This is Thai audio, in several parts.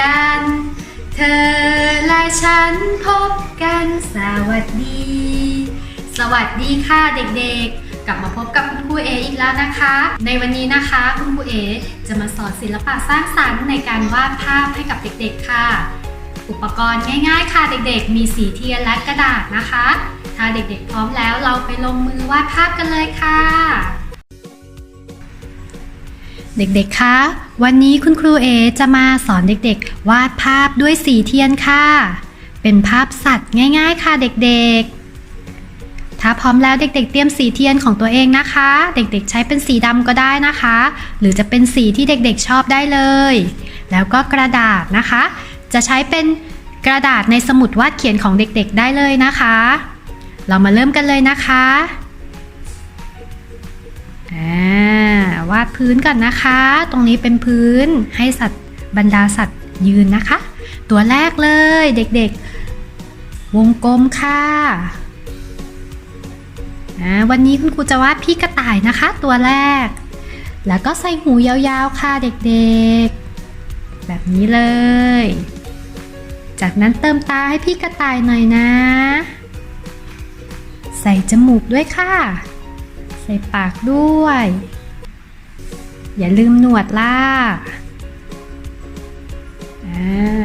กัน เธอและฉันพบกันสวัสดี สวัสดีค่ะเด็กๆ กลับมาพบกับคุณครูเออีกแล้วนะคะ ในวันนี้นะคะคุณครูเอจะมาสอนศิลปะสร้างสรรค์ในการวาดภาพให้กับเด็กๆค่ะ อุปกรณ์ง่ายๆ ค่ะเด็กๆ มีสีเทียนและกระดาษนะคะ ถ้าเด็กๆพร้อมแล้วเราไปลงมือวาดภาพกันเลยค่ะ เด็กๆ คะ วันนี้คุณครูเอจะมาสอนเด็กๆ วาดภาพด้วยสีเทียนค่ะ เป็นภาพสัตว์ง่ายๆ ค่ะเด็กๆ ถ้าพร้อมแล้วเด็กๆ เตรียมสีเทียนของตัวเองนะคะ เด็กๆ ใช้เป็นสีดำก็ได้นะคะ หรือจะเป็นสีที่เด็กๆ ชอบได้เลย แล้วก็กระดาษนะคะ จะใช้เป็นกระดาษในสมุดวาดเขียนของเด็กๆ ได้เลยนะคะ เรามาเริ่มกันเลยนะคะ วาดพื้นก่อนนะคะ ตรงนี้เป็นพื้นให้สัตว์บรรดาสัตว์ยืนนะคะ ตัวแรกเลยเด็กๆ วงกลมค่ะวันนี้คุณครูจะวาดพี่กระต่ายนะคะ ตัวแรก แล้วก็ใส่หูยาวๆค่ะเด็กๆ แบบนี้เลย จากนั้นเติมตาให้พี่กระต่ายหน่อยนะ ใส่จมูกด้วยค่ะ ใส่ปากด้วย อย่าลืมหนวดล่ะอ่า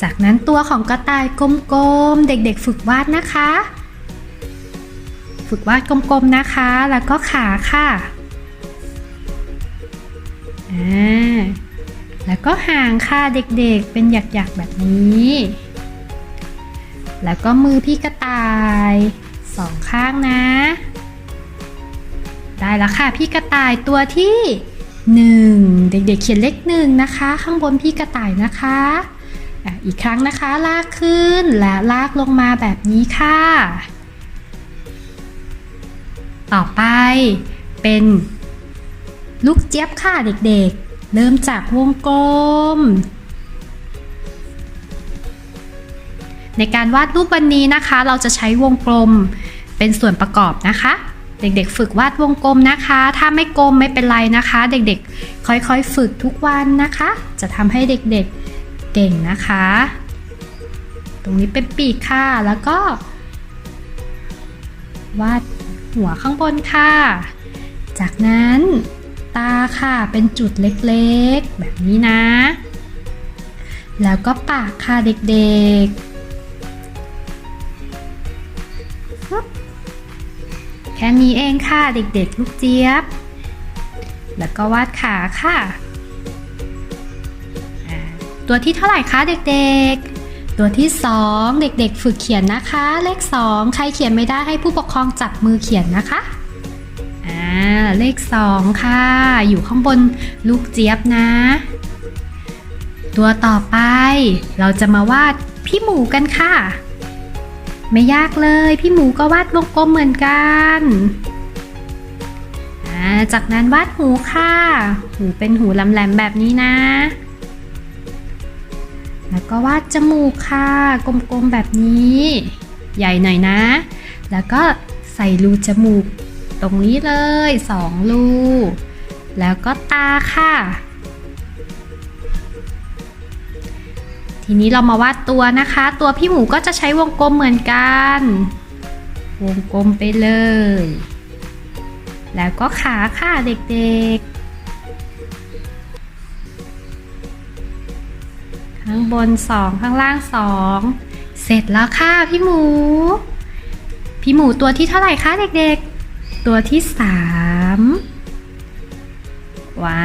จากนั้นตัวของกระต่ายกลมๆ เด็กๆ ฝึกวาดนะคะ ฝึกวาดกลมๆ นะคะ แล้วก็ขาค่ะาแล้วก็หางค่ะเด็กๆ เป็นหยักๆ แบบนี้ แล้วก็มือพี่กระต่ายสองข้างนะ ได้แล้วค่ะพี่กระต่ายตัวที่1เด็กๆเขียนเลขหนึ่งนะคะ ข้างบนพี่กระต่ายนะคะอีกครั้งนะคะลากขึ้นและลากลงมาแบบนี้ค่ะ ต่อไปเป็นลูกเจี๊ยบค่ะเด็กๆ เริ่มจากวงกลม ในการวาดรูปวันนี้นะคะ เราจะใช้วงกลมเป็นส่วนประกอบนะคะ เด็กๆ ฝึกวาดวงกลมนะคะ ถ้าไม่กลมไม่เป็นไรนะคะ เด็กๆ ค่อยๆ ฝึกทุกวันนะคะ จะทำให้เด็กๆ เก่งนะคะ ตรงนี้เป็นปีกค่ะ แล้วก็ วาดหัวข้างบนค่ะ จากนั้นตาค่ะ เป็นจุดเล็กๆ แบบนี้นะ แล้วก็ปากค่ะเด็กๆ แค่นี้เองค่ะเด็กๆ ลูกเจี๊ยบ แล้วก็วาดขาค่ะ ตัวที่เท่าไหร่คะเด็กๆ ตัวที่สองเด็กๆ ฝึกเขียนนะคะ เลขสองใครเขียนไม่ได้ให้ผู้ปกครองจับมือเขียนนะคะอ่าเลขสองค่ะ อยู่ข้างบนลูกเจี๊ยบนะ ตัวต่อไป เราจะมาวาดพี่หมูกันค่ะ ไม่ยากเลย พี่หมูก็วาดวงกลมเหมือนกันจากนั้นวาดหูค่ะ หูเป็นหูแหลมๆแบบนี้นะ แล้วก็วาดจมูกค่ะ กลมๆแบบนี้ ใหญ่หน่อยนะ แล้วก็ใส่รูจมูก ตรงนี้เลยสองรู แล้วก็ตาค่ะ ทีนี้เรามาวาดตัวนะคะ ตัวพี่หมูก็จะใช้วงกลมเหมือนกัน วงกลมไปเลย แล้วก็ขาค่ะเด็กๆ ข้างบนสองข้างล่างสองเสร็จแล้วค่ะพี่หมู พี่หมูตัวที่เท่าไหร่คะเด็กๆ ตัวที่สามว้า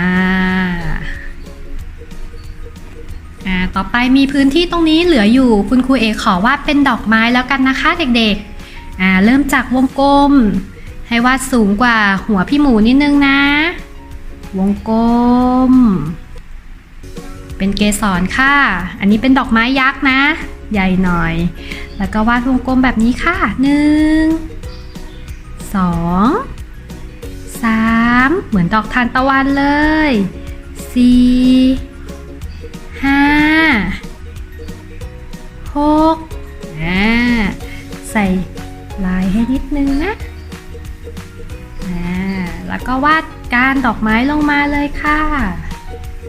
อ่าต่อไปมีพื้นที่ตรงนี้เหลืออยู่คุณครูเอกขอวาดเป็นดอกไม้แล้วกันนะคะเด็กๆอ่าเริ่มจากวงกลม ให้วาดสูงกว่าหัวพี่หมูนิดนึงนะ วงกลม เป็นเกสรค่ะ อันนี้เป็นดอกไม้ยักษ์นะ ใหญ่หน่อย แล้วก็วาดวงกลมแบบนี้ค่ะหนึ่งสองสามเหมือนดอกทานตะวันเลยสี่ หกอ่าใส่ลายให้นิดนึงนะอ่าแล้วก็วาดกานดอกไม้ลงมาเลยค่ะ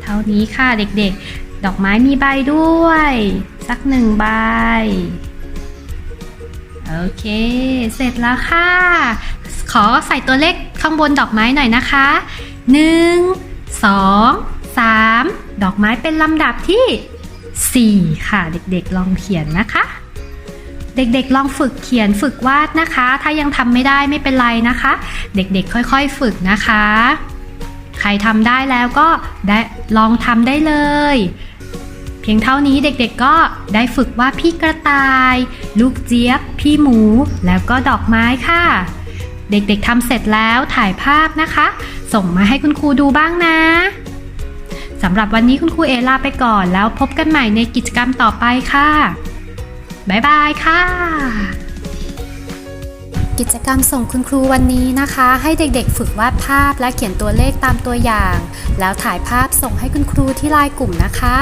เท่านี้ค่ะเด็กๆ ดอกไม้มีใบด้วย สักหนึ่งใบโอเค เสร็จแล้วค่ะ ขอใส่ตัวเลขข้างบนดอกไม้หน่อยนะคะ 1 2 3 ดอกไม้เป็นลำดับที่ 4 ค่ะ เด็กๆลองเขียนนะคะ เด็กๆลองฝึกเขียนฝึกวาดนะคะ ถ้ายังทำไม่ได้ไม่เป็นไรนะคะ เด็กๆค่อยๆฝึกนะคะ ใครทำได้แล้วก็ได้ลองทำได้เลย เพียงเท่านี้เด็กๆก็ได้ฝึกว่าดพี่กระต่าย ลูกเจี๊ยบ พี่หมู แล้วก็ดอกไม้ค่ะ เด็กๆทำเสร็จแล้วถ่ายภาพนะคะ ส่งมาให้คุณครูดูบ้างนะ สำหรับวันนี้คุณครูเอลาไปก่อนแล้วพบกันใหม่ในกิจกรรมต่อไปค่ะ บ๊ายบายค่ะ กิจกรรมส่งคุณครูวันนี้นะคะ ให้เด็กๆ ฝึกวาดภาพและเขียนตัวเลขตามตัวอย่าง แล้วถ่ายภาพส่งให้คุณครูที่ไลน์กลุ่มนะคะ